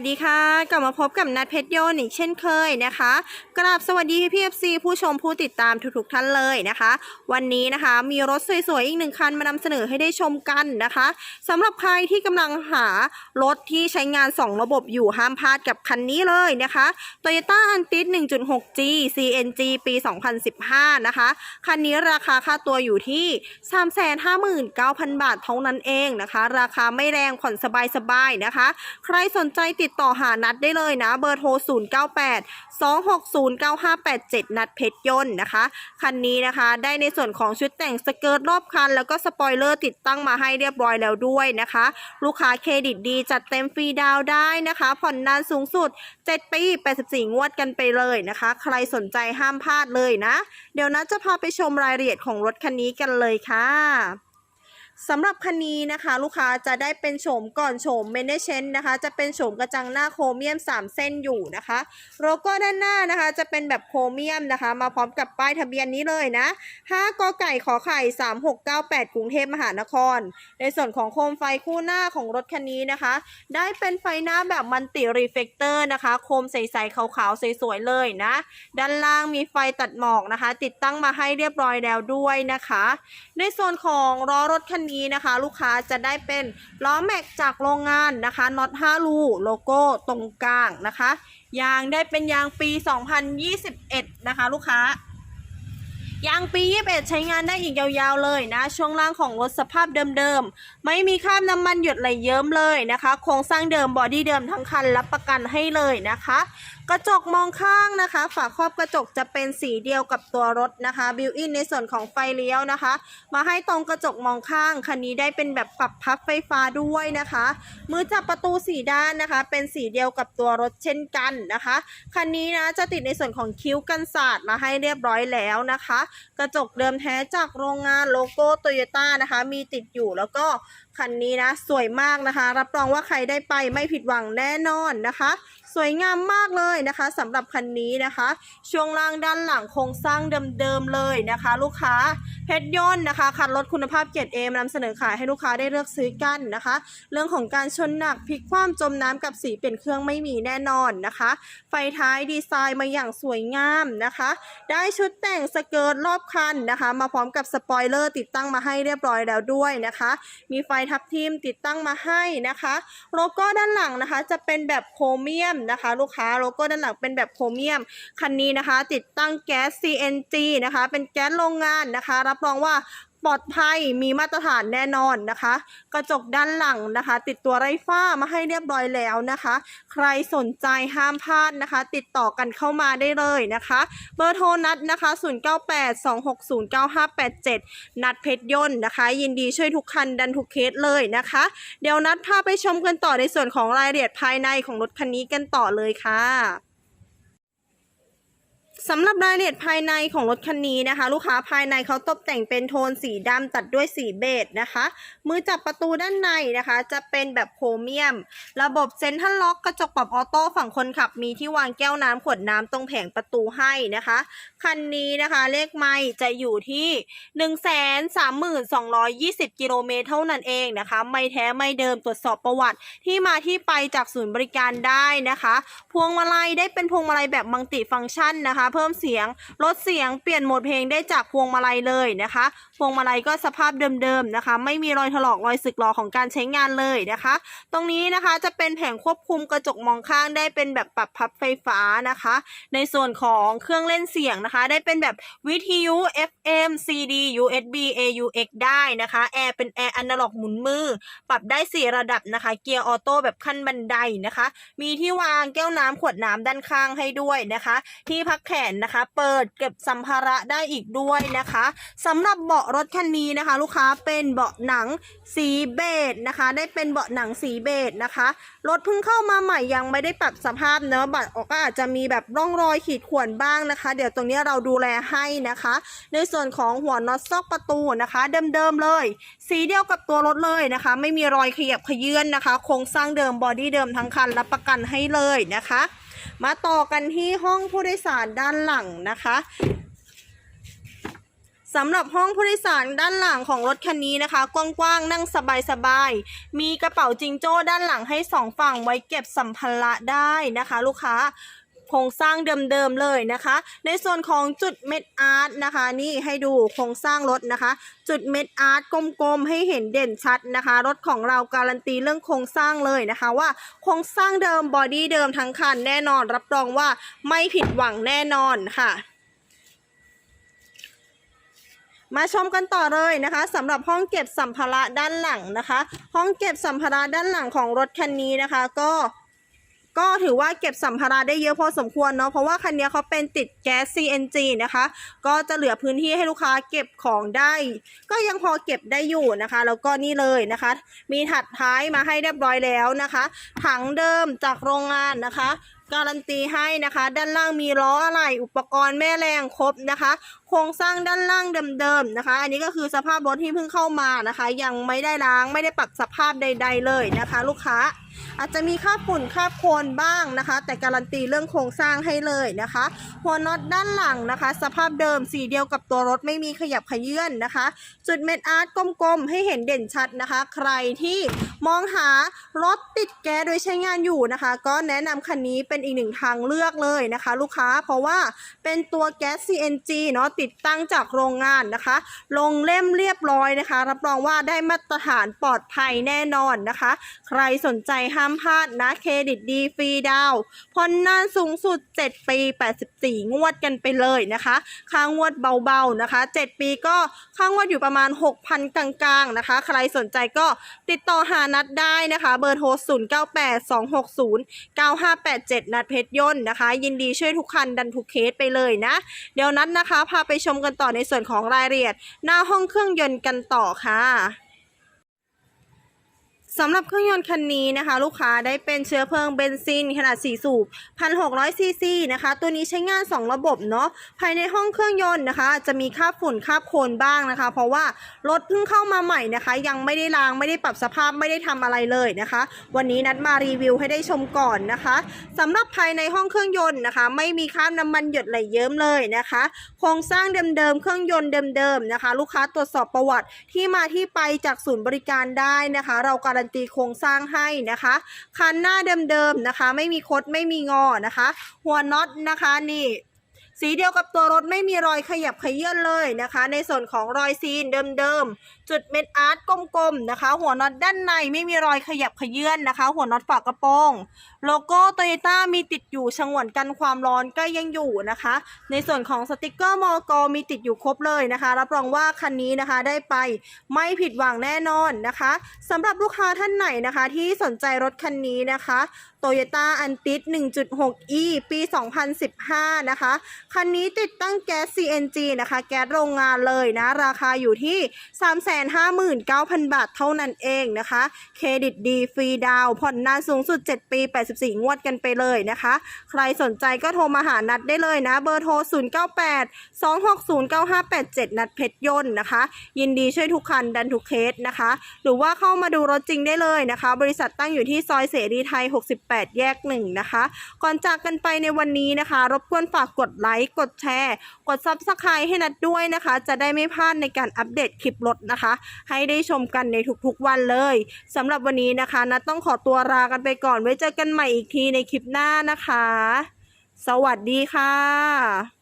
วัสดีค่ะ กลับมาพบกับนัดเพชรโยนอีกเช่นเคยนะคะกราบสวัสดีพี่เอฟซีผู้ชมผู้ติดตามทุกๆท่านเลยนะคะ วันนี้นะคะมีรถสวยๆอีกหนึ่งคันมานำเสนอให้ได้ชมกันนะคะสำหรับใครที่กำลังหารถที่ใช้งาน 2 ระบบอยู่ห้ามพลาดกับคันนี้เลยนะคะ Toyota a n t i s 1.6G CNG ปี 2015 นะคะ คันนี้ราคาค่าตัวอยู่ที่ 359,000 บาทเท่านั้นเองนะคะ ราคาไม่แรงผ่อนสบายๆนะคะ ใครสนใจติดต่อหานัดได้เลยนะ เบอร์โทร 098 260 9587 นัดเพชรยนต์นะคะ คันนี้นะคะได้ในส่วนของชุดแต่งสเกิร์ตรอบคัน แล้วก็สปอยเลอร์ติดตั้งมาให้เรียบร้อยแล้วด้วยนะคะ ลูกค้าเครดิตดีจัดเต็มฟรีดาวได้นะคะ ผ่อนนานสูงสุด 7 ปี 84 งวดกันไปเลยนะคะ ใครสนใจห้ามพลาดเลยนะ เดี๋ยวนัดจะพาไปชมรายละเอียดของรถคันนี้กันเลยค่ะ สำหรับคันนี้นะคะ ลูกค้าจะได้เป็นโฉมก่อนโฉมเมนเนเชนนะคะ จะเป็นโฉมกระจังหน้าโครเมียม 3 เส้นอยู่นะคะโลโก้ด้านหน้านะคะ จะเป็นแบบโครเมียมนะคะ มาพร้อมกับป้ายทะเบียนนี้เลยนะ5กไก่ขอไข่ 3698 กรุงเทพมหานคร ในส่วนของโคมไฟคู่หน้าของรถคันนี้นะคะ ได้เป็นไฟหน้าแบบมันติรีเฟกเตอร์นะคะ โคมใสๆขาวๆสวยๆเลยนะ ด้านล่างมีไฟตัดหมอกนะคะ ติดตั้งมาให้เรียบร้อยแล้วด้วยนะคะ ในส่วนของล้อรถคันนี้นะคะ ลูกค้าจะได้เป็นล้อแม็กจากโรงงานนะคะน็อต5รูโลโก้ตรงกลางนะคะ ยางได้เป็นยางปี 2021 นะคะ ลูกค้า ยางปี 21 ใช้งานได้อีกยาวๆเลยนะ ช่วงล่างของรถสภาพเดิมๆ ไม่มีคราบน้ำมันหยดไหลเยิ้มเลยนะคะ โครงสร้างเดิมบอดี้เดิมทั้งคันรับประกันให้เลยนะคะ กระจกมองข้างนะคะ ฝาครอบกระจกจะเป็นสีเดียวกับตัวรถนะคะบิวอินในส่วนของไฟเลี้ยวนะคะ มาให้ตรงกระจกมองข้างคันนี้ได้เป็นแบบปรับพับไฟฟ้าด้วยนะคะ มือจับประตูสีด้านนะคะ เป็นสีเดียวกับตัวรถเช่นกันนะคะคันนี้นะจะติดในส่วนของคิ้วกันศาสตร์มาให้เรียบร้อยแล้วนะคะกระจกเดิมแท้จากโรงงานโลโก้โตโยต้านะคะ มีติดอยู่แล้วก็คันนี้นะ สวยมากนะคะ รับรองว่าใครได้ไปไม่ผิดหวังแน่นอนนะคะ วยงามมากเลยนะคะสำหรับคันนี้นะคะ ช่วงล่างด้านหลังโครงสร้างเดิมๆเลยนะคะ ลูกค้าเพชรยนต์นะคะคันรถคุณภาพเกรติเอมนำเสนอขายให้ลูกค้าได้เลือกซื้อกันนะคะ เรื่องของการชนหนักพลิกคว่ำจมน้ำกับสีเปลี่ยนเครื่องไม่มีแน่นอนนะคะ ไฟท้ายดีไซน์มาอย่างสวยงามนะคะ ได้ชุดแต่งสเกิร์ตรอบคันนะคะ มาพร้อมกับสปอยเลอร์ติดตั้งมาให้เรียบร้อยแล้วด้วยนะคะ มีไฟทับทิมติดตั้งมาให้นะคะโลโก้ด้านหลังนะคะ จะเป็นแบบโครเมียมนะคะ ลูกค้าโลโก้ด้านหลังเป็นแบบโครเมียม คันนี้นะคะ ติดตั้งแก๊ส CNG นะคะ เป็นแก๊สโรงงานนะคะ รับรองว่า ปลอดภัยมีมาตรฐานแน่นอนนะคะ กระจกด้านหลังนะคะ ติดตัวไรฟ้ามาให้เรียบร้อยแล้วนะคะ ใครสนใจห้ามพลาดนะคะ ติดต่อกันเข้ามาได้เลยนะคะ เบอร์โทรนัดนะคะ 0982609587 นัดเพชรยนต์นะคะ ยินดีช่วยทุกคันดันทุกเคสเลยนะคะ เดี๋ยวนัดพาไปชมกันต่อในส่วนของรายละเอียดภายในของรถคันนี้กันต่อเลยค่ะ สำหรับรายละเอียดภายในของรถคันนี้นะคะ ลูกค้าภายในเขาตกแต่งเป็นโทนสีดำตัดด้วยสีเบจนะคะ มือจับประตูด้านในนะคะ จะเป็นแบบโครเมียม ระบบเซ็นทรัลล็อกกระจกปรับออโต้ฝั่งคนขับมีที่วางแก้วน้ำขวดน้ำตรงแผงประตูให้นะคะ คันนี้นะคะเลขไม่จะอยู่ที่ 132,220กิโลเมตรเท่านั้นเองนะคะ ไม่แท้ไม่เดิมตรวจสอบประวัติ ที่มาที่ไปจากศูนย์บริการได้นะคะ พวงมาลัยได้เป็นพวงมาลัยแบบมัลติฟังก์ชันนะคะเพิ่มเสียงลดเสียงเปลี่ยนโหมดเพลงได้จากพวงมาลัยเลยนะคะ พวงมาลัยก็สภาพเดิมๆนะคะ ไม่มีรอยถลอกรอยสึกหรอของการใช้งานเลยนะคะ ตรงนี้นะคะจะเป็นแผงควบคุมกระจกมองข้างได้เป็นแบบปรับพับไฟฟ้านะคะ ในส่วนของเครื่องเล่นเสียงนะคะ ได้เป็นแบบวิทยุ FM CD USB AUX ได้นะคะแอร์เป็นแอร์อนาล็อกหมุนมือ ปรับได้ 4 ระดับนะคะ เกียร์ออโต้แบบขั้นบันไดนะคะ มีที่วางแก้วน้ำขวดน้ำด้านข้างให้ด้วยนะคะ ที่พักแขนนะคะ เปิดเก็บสัมภาระได้อีกด้วยนะคะสำหรับเบาะรถคันนี้นะคะ ลูกค้าเป็นเบาะหนังสีเบจนะคะ ได้เป็นเบาะหนังสีเบจนะคะรถเพิ่งเข้ามาใหม่ยังไม่ได้ปรับสภาพเนอะบัตรก็อาจจะมีแบบร่องรอยขีดข่วนบ้างนะคะ เดี๋ยวตรงนี้เราดูแลให้นะคะ ในส่วนของหัวน็อตซอกประตูนะคะเดิมๆเลย สีเดียวกับตัวรถเลยนะคะ ไม่มีรอยขยับขยื่นนะคะ โครงสร้างเดิมบอดี้เดิมทั้งคันรับประกันให้เลยนะคะ มาต่อกันที่ห้องผู้โดยสารด้านหลังนะคะสำหรับห้องผู้โดยสารด้านหลังของรถคันนี้นะคะ กว้างๆนั่งสบายๆมีกระเป๋าจิงโจ้ด้านหลังให้สองฝั่งไว้เก็บสัมภาระได้นะคะ ลูกค้า โครงสร้างเดิมๆเลยนะคะ ในส่วนของจุดเม็ดอาร์ตนะคะนี่ให้ดูโครงสร้างรถนะคะ จุดเม็ดอาร์ตกลมๆให้เห็นเด่นชัดนะคะ รถของเราการันตีเรื่องโครงสร้างเลยนะคะว่าโครงสร้างเดิมบอดี้เดิมทั้งคันแน่นอนรับรองว่าไม่ผิดหวังแน่นอนค่ะมาชมกันต่อเลยนะคะสำหรับห้องเก็บสัมภาระด้านหลังนะคะ ห้องเก็บสัมภาระด้านหลังของรถคันนี้นะคะ ก็ ก็ถือว่าเก็บสัมภาระได้เยอะพอสมควรเนาะเพราะว่าคันนี้เขาเป็นติดแก๊ส CNG นะคะ ก็จะเหลือพื้นที่ให้ลูกค้าเก็บของได้ ก็ยังพอเก็บได้อยู่นะคะ แล้วก็นี่เลยนะคะ มีถัดท้ายมาให้เรียบร้อยแล้วนะคะ ถังเดิมจากโรงงานนะคะการันตีให้นะคะ ด้านล่างมีล้ออะไรอุปกรณ์แม่แรงครบนะคะ โครงสร้างด้านล่างเดิมๆนะคะ อันนี้ก็คือสภาพรถที่เพิ่งเข้ามานะคะ ยังไม่ได้ล้างไม่ได้ปรับสภาพใด ๆ เลยนะคะ ลูกค้าอาจจะมีค่าบฝุ่นค่าบโคลนบ้างนะคะ แต่การันตีเรื่องโครงสร้างให้เลยนะคะ หัวน็อตด้านหลังนะคะ สภาพเดิมสีเดียวกับตัวรถไม่มีขยับขยื่นนะคะ จุดเม็ดอาร์ตกลมๆ ให้เห็นเด่นชัดนะคะ ใครที่มองหารถติดแก๊สโดยใช้งานอยู่นะคะ ก็แนะนำคันนี้เป็นอีกหนึ่งทางเลือกเลยนะคะ ลูกค้าเพราะว่าเป็นตัวแก๊ส CNG เนาะติดตั้งจากโรงงานนะคะ ลงเล่มเรียบร้อยนะคะ รับรองว่าได้มาตรฐานปลอดภัยแน่นอนนะคะ ใครสนใจห้ามพลาดนะเครดิตดีฟรีดาวผ่อนนานสูงสุด 7 ปี 84 งวดกันไปเลยนะคะค่างวดเบาๆนะคะ 7 ปีก็ค่างวดอยู่ประมาณ 6,000 กลางๆนะคะ ใครสนใจก็ติดต่อหานัดได้นะคะ เบอร์โทร 0982609587 นัดเพชรยนต์นะคะ ยินดีช่วยทุกคันดันทุกเคสไปเลยนะ เดี๋ยวนัดนะคะพาไปชมกันต่อในส่วนของรายละเอียด หน้าห้องเครื่องยนต์กันต่อค่ะ สำหรับเครื่องยนต์คันนี้นะคะ ลูกค้าได้เป็นเชื้อเพลิงเบนซิน ขนาด 4 สูบ 1,600 ซีซีนะคะ ตัวนี้ใช้งาน 2 ระบบเนาะภายในห้องเครื่องยนต์นะคะ จะมีคราบฝุ่นคราบโคลนบ้างนะคะ เพราะว่ารถเพิ่งเข้ามาใหม่นะคะ ยังไม่ได้ล้างไม่ได้ปรับสภาพไม่ได้ทำอะไรเลยนะคะ วันนี้นัดมารีวิวให้ได้ชมก่อนนะคะสำหรับภายในห้องเครื่องยนต์นะคะ ไม่มีคราบน้ำมันหยดไหลเยิ้มเลยนะคะ โครงสร้างเดิมๆเครื่องยนต์เดิมๆนะคะ ลูกค้าตรวจสอบประวัติที่มาที่ไปจากศูนย์บริการได้นะคะ เราการันตีโครงสร้างให้นะคะ คันหน้าเดิมๆนะคะ ไม่มีคดไม่มีงอนะคะ หัวน็อตนะคะนี่ สีเดียวกับตัวรถไม่มีรอยขยับขยื่นเลยนะคะ ในส่วนของรอยซีนเดิมๆ จุดเม็ดอาร์ตกลมๆนะคะ หัวน็อตด้านในไม่มีรอยขยับขยื่นนะคะ หัวน็อตฝากระโปรงโลโก้โตโยต้ามีติดอยู่ฉงวนกันความร้อนก็ยังอยู่นะคะ ในส่วนของสติกเกอร์มอกมีติดอยู่ครบเลยนะคะ รับรองว่าคันนี้นะคะได้ไปไม่ผิดหวังแน่นอนนะคะสำหรับลูกค้าท่านไหนนะคะ ที่สนใจรถคันนี้นะคะโตโยต้าอันติด 1.6e ปี 2015 นะคะคันนี้ติดตั้งแก๊ส CNG นะคะ แก๊สโรงงานเลยนะ ราคาอยู่ที่ 359,000 บาทเท่านั้นเองนะคะ เครดิตดีฟรีดาว ผ่อนนานสูงสุด 7 ปี 84 งวดกันไปเลยนะคะ ใครสนใจก็โทรมาหานัดได้เลยนะ เบอร์โทร 098 260 9587 นัดเพชรยนต์นะคะ ยินดีช่วยทุกคันดันทุกเคสนะคะ หรือว่าเข้ามาดูรถจริงได้เลยนะคะ บริษัทตั้งอยู่ที่ซอยเสรีไทย 68 แยก 1 นะคะ ก่อนจากกันไปในวันนี้นะคะ รบกวนฝากกดไลค์กดแชร์ กด Subscribe ให้นัดด้วยนะคะ จะได้ไม่พลาดในการอัปเดตคลิปรถนะคะ ให้ได้ชมกันในทุกๆวันเลยสำหรับวันนี้นะคะนัดต้องขอตัวลากันไปก่อนไว้เจอกันใหม่อีกทีในคลิปหน้านะคะ สวัสดีค่ะ